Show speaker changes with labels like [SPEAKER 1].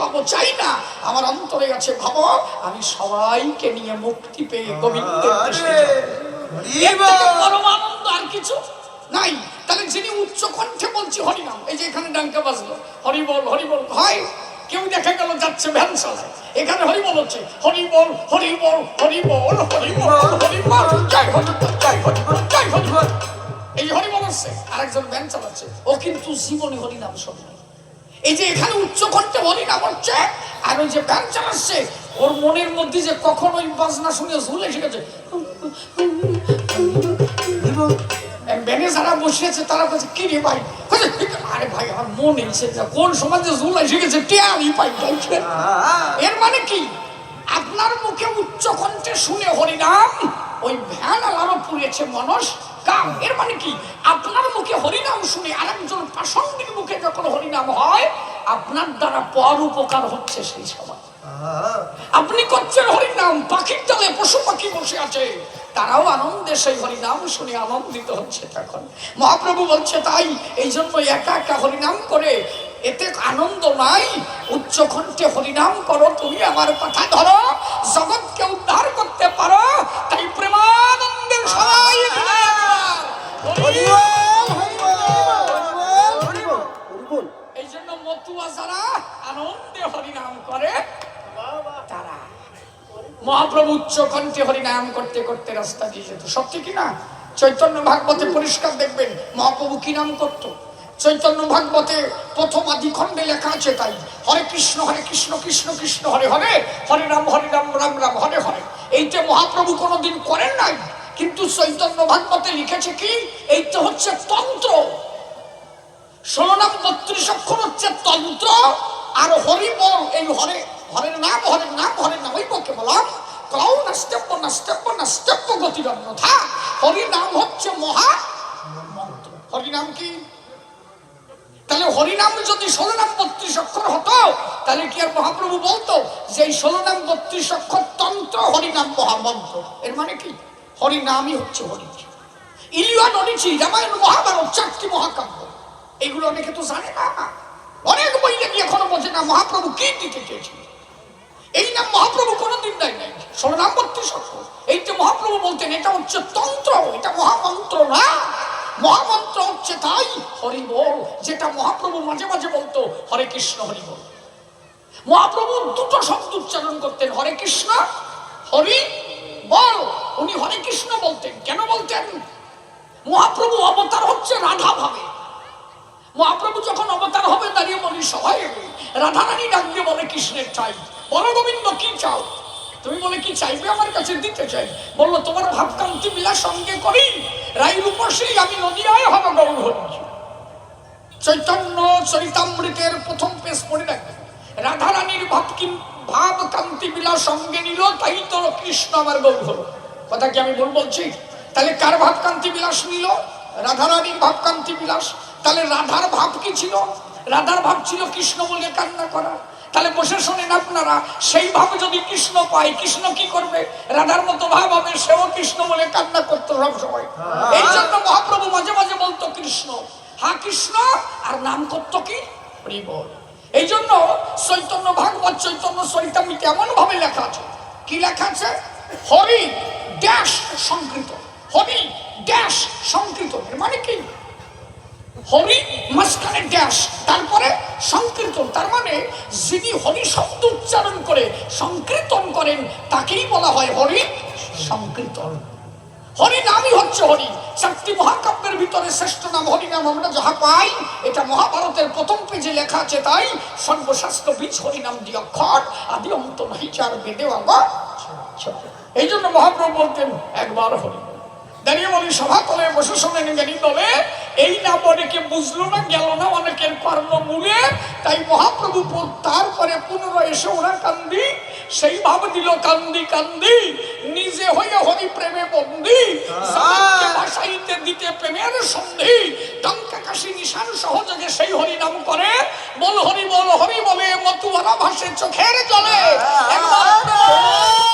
[SPEAKER 1] পাবো চাই না আমার অন্তরে আছে ভাব আমি সবাইকে নিয়ে মুক্তি পেয়ে গোবিন্দ আর কিছু নাই তাহলে যিনি উচ্চ কণ্ঠে বলছি হরিনাম এই যে এখানে ডাঙ্কা বাজলো হরিবল হরিবল হয় কেউ দেখা গেল যাচ্ছে ভ্যান চালায় এখানে হরিবল হচ্ছে হরিবল হরিবল হরিবল হরিবল হরিবল জয় হরিবল জয় হরিবল জয় হরিবল এই হরিবল হচ্ছে আরেকজন ভ্যান চালাচ্ছে ও কিন্তু জীবনে হরিনাম শোনে এই যে এখানে উচ্চ করতে বলি না বলছে আর ওই যে ব্যান চালাচ্ছে ওর মনের মধ্যে যে কখন ওই বাজনা শুনে ঝুলে শিখেছে ব্যানে যারা বসিয়েছে তারা বলছে কি রে ভাই আরে ভাই আমার মন এসে কোন সমাজে ঝুলাই শিখেছে পাই এর মানে কি আপনার মুখে উচ্চ কণ্ঠে শুনে হরিনাম ওই ভ্যান আলারও পুড়েছে মানুষ কাম এর মানে কি আপনার শুনে আরেকজন প্রাসঙ্গিক মুখে যখন হরিনাম হয় আপনার দ্বারা পর উপকার হচ্ছে সেই সময় আপনি করছেন হরিনাম পাখির দলে পশু পাখি বসে আছে তারাও আনন্দে সেই হরিনাম শুনে আনন্দিত হচ্ছে তখন মহাপ্রভু বলছে তাই এই জন্য একা একা হরিনাম করে এতে আনন্দ নাই উচ্চ খণ্ডে হরিনাম করো তুমি আমার কথা ধরো জগৎকে উদ্ধার করতে পারো তারা মহাপ্রভু উচ্চ কণ্ঠে হরিনাম করতে করতে রাস্তা দিয়ে যেত সত্যি কিনা চৈতন্য ভাগবতে পরিষ্কার দেখবেন মহাপ্রভু কি নাম করত চৈতন্য ভাগবতে প্রথম আদি খণ্ডে লেখা আছে তাই হরে কৃষ্ণ হরে কৃষ্ণ কৃষ্ণ কৃষ্ণ হরে হরে হরে রাম হরে রাম রাম রাম হরে হরে এইটা মহাপ্রভু কোনোদিন করেন নাই কিন্তু চৈতন্য ভাগবতে লিখেছে কি এই তো হচ্ছে তন্ত্র ষোলো নাম বত্রিশ অক্ষর হচ্ছে তন্ত্র আর হরি বল এই হরে হরের নাম হরের নাম হরের নাম ওই পক্ষে বললাম কলাও না নাস্তেব্য না গতির অন্যথা হরি নাম হচ্ছে মহা মন্ত্র হরি নাম কি তাহলে হরিনাম যদি ষোলো নাম বত্রিশ অক্ষর হতো তাহলে কি আর মহাপ্রভু বলতো যে এই ষোলো নাম বত্রিশ অক্ষর তন্ত্র হরিনাম মহামন্ত্র এর মানে কি হরিনামই হচ্ছে হরি ইলিয়ান অনিচি রামায়ণ মহাভারত চারটি মহাকাব্য এগুলো অনেকে তো জানে না অনেক বই দেখি এখনো বলছে না মহাপ্রভু কি দিতে চেয়েছিল এই নাম মহাপ্রভু কোনোদিন দেয় নাই স্বর্ণাম্বর্তী সত্য এই যে মহাপ্রভু বলতেন এটা হচ্ছে তন্ত্র এটা মহামন্ত্র না মহামন্ত্র হচ্ছে তাই হরি বল যেটা মহাপ্রভু মাঝে মাঝে বলতো হরে কৃষ্ণ হরি বল মহাপ্রভু দুটো শব্দ উচ্চারণ করতেন হরে কৃষ্ণ হরি বল উনি হরে কৃষ্ণ বলতেন কেন বলতেন মহাপ্রভু অবতার হচ্ছে রাধা ভাবে মহাপ্রভু যখন অবতার হবে দাঁড়িয়ে মনি সবাই রাধারানী ডাক দিয়ে বলে কৃষ্ণের চাই বলো গোবিন্দ কি চাও তুমি বলে কি চাইবে আমার কাছে দিতে চাই বললো তোমার ভাবকান্তি মিলা সঙ্গে করি রাই রূপসেই আমি নদিয়ায় হব গৌর হরি চৈতন্য চৈতামৃতের প্রথম পেশ পড়ে দেখ রাধারানীর ভাব ভাব কান্তি মিলা সঙ্গে নিল তাই তো কৃষ্ণ আমার গৌর হল কথা কি আমি ভুল বলছি তাহলে কার ভাবকান্তি বিলাস নিল রাধারানীর ভাবকান্তি বিলাস তাহলে রাধার ভাব কি ছিল রাধার ভাব ছিল কৃষ্ণ বলে কান্না করা তাহলে বসে শোনেন আপনারা সেই ভাবে যদি কৃষ্ণ পায় কৃষ্ণ কি করবে রাধার মতো ভাব হবে সেও কৃষ্ণ বলে কান্না করতো সবসময় হ্যাঁ। এই জন্য মহাপ্রভু মাঝে মাঝে বলতো কৃষ্ণ হা কৃষ্ণ আর নাম করতো কি এই জন্য চৈতন্য ভাগবত চৈতন্য চরিতামিতে কেমন ভাবে লেখা আছে কি লেখা আছে হরি ড্যাশ সংকৃত হরি ড্যাশ সংকৃত মানে কি হরি মাঝখানে গ্যাস তারপরে সংকীর্তন তার মানে যিনি হরি শব্দ উচ্চারণ করে সংকীর্তন করেন তাকেই বলা হয় হরি সংকীর্তন হরি নামই হচ্ছে হরি চারটি মহাকাব্যের ভিতরে শ্রেষ্ঠ নাম হরি নাম আমরা যাহা পাই এটা মহাভারতের প্রথম পেজে লেখা আছে তাই সর্বশ্রেষ্ঠ বীজ হরি নাম দিয়ে অক্ষর আদি অন্ত নাই চার বেদে বাবা এই জন্য মহাপ্রভু বলতেন একবার হরি দাঁড়িয়ে বলি সভা তলে বসে শোনেন জ্ঞানী দলে এই নাম অনেকে বুঝলো না গেল না অনেকের কর্ম মূলে তাই মহাপ্রভু তারপরে পুনরায় এসে ওরা কান্দি সেই ভাব দিল কান্দি কান্দি নিজে হয়ে হরি প্রেমে বন্দি হ্যাঁ। দিতে প্রেমের সন্ধি টঙ্কাকাশী নিশান সহযোগে সেই হরি নাম করে বল হরি বল হরি বলে মতুয়ারা ভাসে চোখের জলে হ্যাঁ। একবার